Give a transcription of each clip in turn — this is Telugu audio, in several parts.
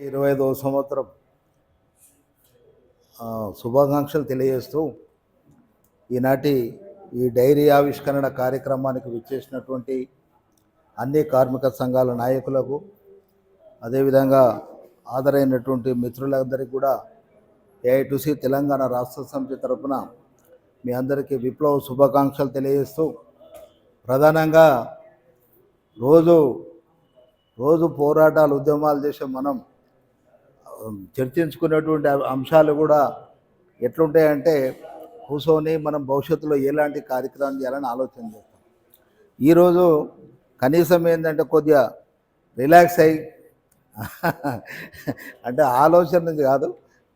ఇరవై ఐదవ సంవత్సరం శుభాకాంక్షలు తెలియజేస్తూ ఈనాటి ఈ డైరీ ఆవిష్కరణ కార్యక్రమానికి విచ్చేసినటువంటి అన్ని కార్మిక సంఘాల నాయకులకు అదేవిధంగా ఆదరైనటువంటి మిత్రులందరికీ కూడా ఏఐటుసి తెలంగాణ రాష్ట్ర సమితి తరఫున మీ అందరికీ విప్లవ శుభాకాంక్షలు తెలియజేస్తూ ప్రధానంగా రోజు రోజు పోరాటాలు ఉద్యమాలు చేసే మనం చర్చించుకునేటువంటి అంశాలు కూడా ఎట్లుంటాయంటే కూర్చొని మనం భవిష్యత్తులో ఎలాంటి కార్యక్రమం చేయాలని ఆలోచన చేస్తాం. ఈరోజు కనీసం ఏంటంటే కొద్దిగా రిలాక్స్ అయ్యి అంటే ఆలోచన నుంచి కాదు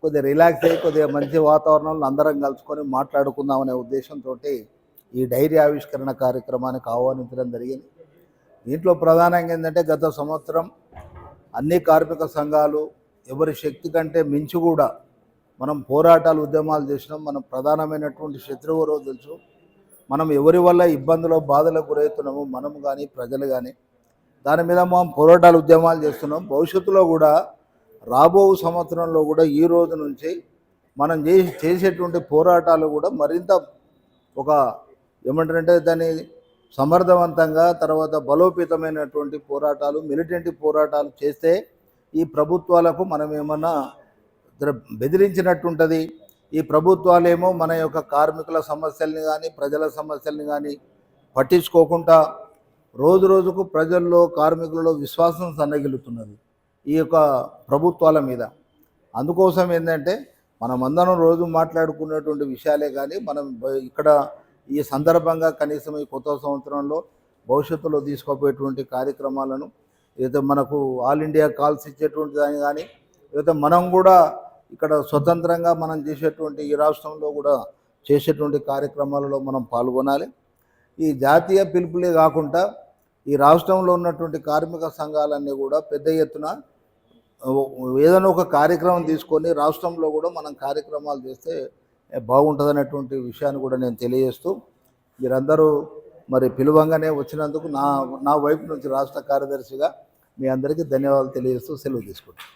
కొద్దిగా రిలాక్స్ అయ్యి కొద్దిగా మంచి వాతావరణంలో అందరం కలుసుకొని మాట్లాడుకుందాం అనే ఉద్దేశంతో ఈ డైరీ ఆవిష్కరణ కార్యక్రమానికి ఆహ్వానించడం జరిగింది. దీంట్లో ప్రధానంగా ఏంటంటే గత సంవత్సరం అన్ని కార్మిక సంఘాలు ఎవరి శక్తి కంటే మించి కూడా మనం పోరాటాలు ఉద్యమాలు చేసినాం. మనం ప్రధానమైనటువంటి శత్రువు ఎవరో తెలుసు. మనం ఎవరి వల్ల ఇబ్బందులు బాధలకు గురవుతున్నాము మనం కానీ ప్రజలు కానీ దాని మీద మనం పోరాటాలు ఉద్యమాలు చేస్తున్నాం. భవిష్యత్తులో కూడా రాబో సంవత్సరంలో కూడా ఈ రోజు నుంచి మనం చేసి చేసేటువంటి పోరాటాలు కూడా మరింత ఒక ఏమంటారంటే దాన్ని సమర్థవంతంగా తర్వాత బలోపేతమైనటువంటి పోరాటాలు మిలిటెంట్ పోరాటాలు చేస్తే ఈ ప్రభుత్వాలకు మనం ఏమన్నా బెదిరించినట్టుంటుంది. ఈ ప్రభుత్వాలేమో మన యొక్క కార్మికుల సమస్యల్ని కానీ ప్రజల సమస్యల్ని కానీ పట్టించుకోకుండా రోజు రోజుకు ప్రజల్లో కార్మికులలో విశ్వాసం సన్నగిలుతున్నది ఈ యొక్క ప్రభుత్వాల మీద. అందుకోసం ఏంటంటే మనం అందరం రోజు మాట్లాడుకునేటువంటి విషయాలే కానీ మనం ఇక్కడ ఈ సందర్భంగా కనీసం ఈ కొత్త సంవత్సరంలో భవిష్యత్తులో తీసుకోపోయేటువంటి కార్యక్రమాలను ఏదైతే మనకు ఆల్ ఇండియా కాల్స్ ఇచ్చేటువంటి దాని కానీ లేకపోతే మనం కూడా ఇక్కడ స్వతంత్రంగా మనం చేసేటువంటి ఈ రాష్ట్రంలో కూడా చేసేటువంటి కార్యక్రమాలలో మనం పాల్గొనాలి. ఈ జాతీయ పిలుపులే కాకుండా ఈ రాష్ట్రంలో ఉన్నటువంటి కార్మిక సంఘాలన్నీ కూడా పెద్ద ఎత్తున ఏదైనా ఒక కార్యక్రమం తీసుకొని రాష్ట్రంలో కూడా మనం కార్యక్రమాలు చేస్తే బాగుంటుంది అనేటువంటి విషయాన్ని కూడా నేను తెలియజేస్తూ మీరందరూ మరి పిలువంగానే వచ్చినందుకు నా నా వైపు నుంచి రాష్ట్ర కార్యదర్శిగా మీ అందరికీ ధన్యవాదాలు తెలియజేస్తూ సెలవు తీసుకుంటాను